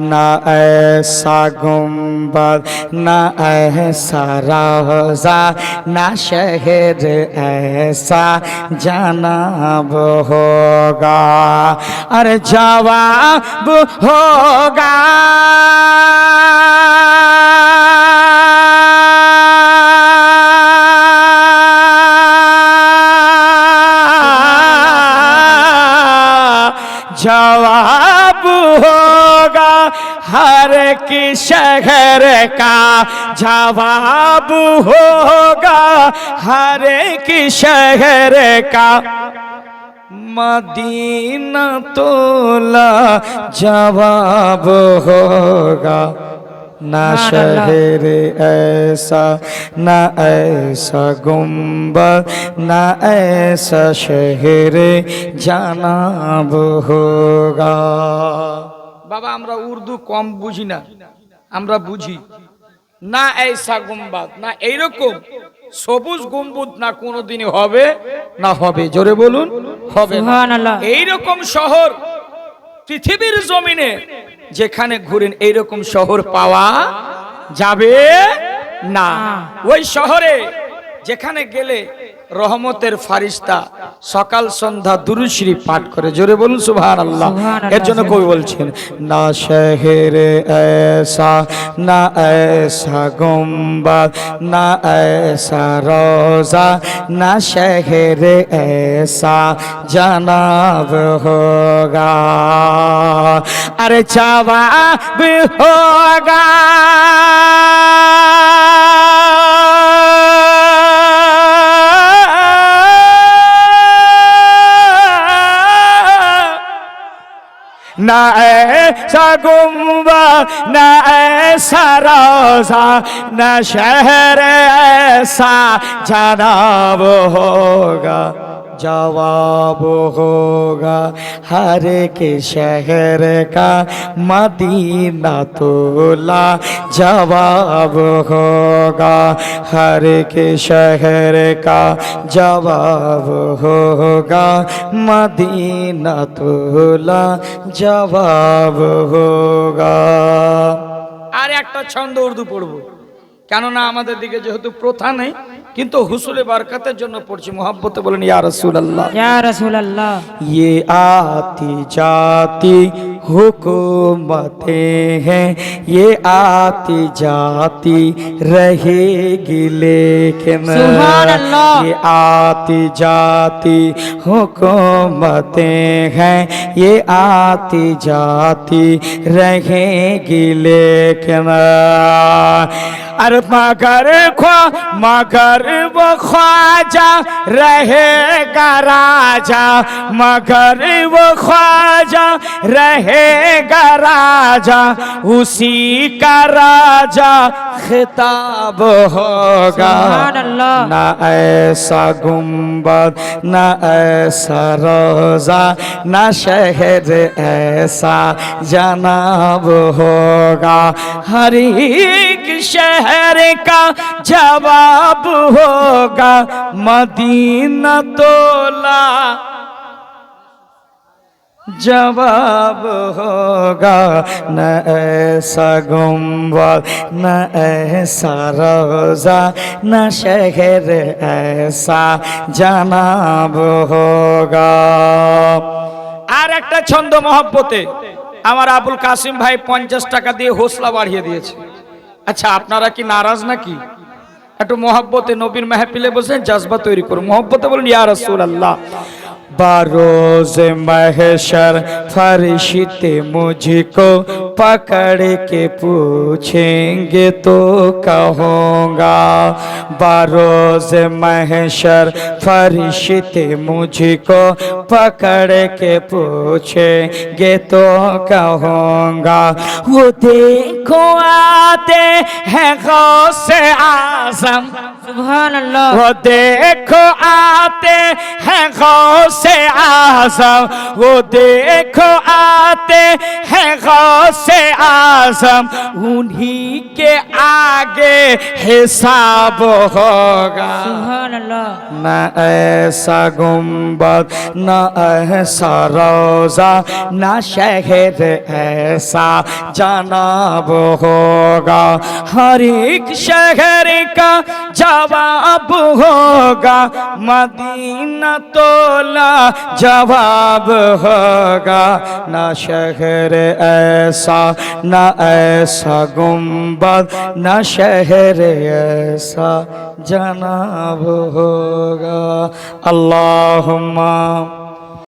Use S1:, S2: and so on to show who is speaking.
S1: نہ ایسا گمبر نہ ایسا روزہ نہ شہر ایسا جناب ہوگا اور جواب ہوگا हर की शहर का जवाब होगा हर की शहर का मदीना तोला जवाब होगा ना शहर ऐसा ना ऐसा गुम्बा ना ऐसा शहर जानाब होगा বাবা আমরা উর্দু কম বুঝি না। আমরা বুঝি। না এইসা গুম্বাদ না এইরকম সবুজ গম্বুজ না কোনোদিনই হবে না হবে। জোরে বলুন হবে। এইরকম শহর পৃথিবীর জমিনে যেখানে ঘুরেন এইরকম শহর পাওয়া যাবে না। ওই শহরে যেখানে গেলে রহমতের ফারিস্তা সকাল সন্ধ্যা দুরুশ্রী পাঠ করে। জোরে বলুন সুহান আল্লাহ
S2: এর জন্য কবি
S1: বলছেন না শহের এসা না এসা গম্বা না এসা রোজা না শহের এসা জানাব হোগা। আরে চাবা হোগা। না এসা গুম্বা না এসা রোজা না শহর এসা জানাব হোগা। जवाब होगा हर के शहर का मदीना तोला जवाब होगा हर के शहर का जवाब होगा मदीना तोला জবাব হোগা আর একটা ছন্দ উর্দু পড়বো কেননা আমাদের দিকে যেহেতু প্রথা নেই কিন্তু হুসুলে বারকাতের জন্য পড়ছি মোহাম্মতে বলেন ইয়া রসুল আল্লাহ
S2: ইয়া রসুল আল্লাহ
S1: ইয়ে আতি জাতি حکومتیں ہیں یہ آتی جاتی رہے گی لیکن سبحان
S2: اللہ
S1: یہ آتی جاتی حکومتیں ہیں یہ آتی جاتی رہیں گی لیکن اور مگر خو مگر وہ خواجہ رہے گا راجہ۔ مگر وہ خواجہ رہے گا راجہ۔ اسی کا راجہ خطاب ہوگا۔ نہ ایسا گنبد نہ ایسا روزہ نہ شہر ایسا جناب ہوگا۔ ہری एक शहर का जवाब होगा मदीना तोला जवाब होगा न ऐसा गुम्बद न ऐसा रोजा न शहर ऐसा जनाब होगा আর একটা ছন্দ মহব্বতে আমার আবুল কাসিম ভাই পঞ্চাশ টাকা দিয়ে হোসলা বাড়িয়ে দিয়েছে আচ্ছা আপনারা কি নারাজ নাকি? একটু মহব্বতে নবীর মেহপিলে বসে জজবা তৈরি করুন। মহব্বতে বলুন, ইয়া রাসূল আল্লাহ پکڑ کے پوچھیں گے تو کہوں گا باروز محشر فرشتے مجھ کو پکڑ کے پوچھیں گے تو کہوں گا۔ وہ دیکھو آتے ہیں غوث آزم
S2: سبحان اللہ۔
S1: وہ دیکھو آتے ہیں غوث آزم وہ دیکھو آتے ہیں غوث سے آزم انہی کے آگے حساب ہوگا۔ نہ ایسا گنبد نہ ایسا روزہ نہ شہر ایسا جناب ہوگا۔ ہر ایک شہر کا جواب ہوگا مدینہ تولا جواب ہوگا۔ نہ شہر ایسا نہ ایسا گمبد نہ شہر ایسا جناب ہوگا۔ اللہم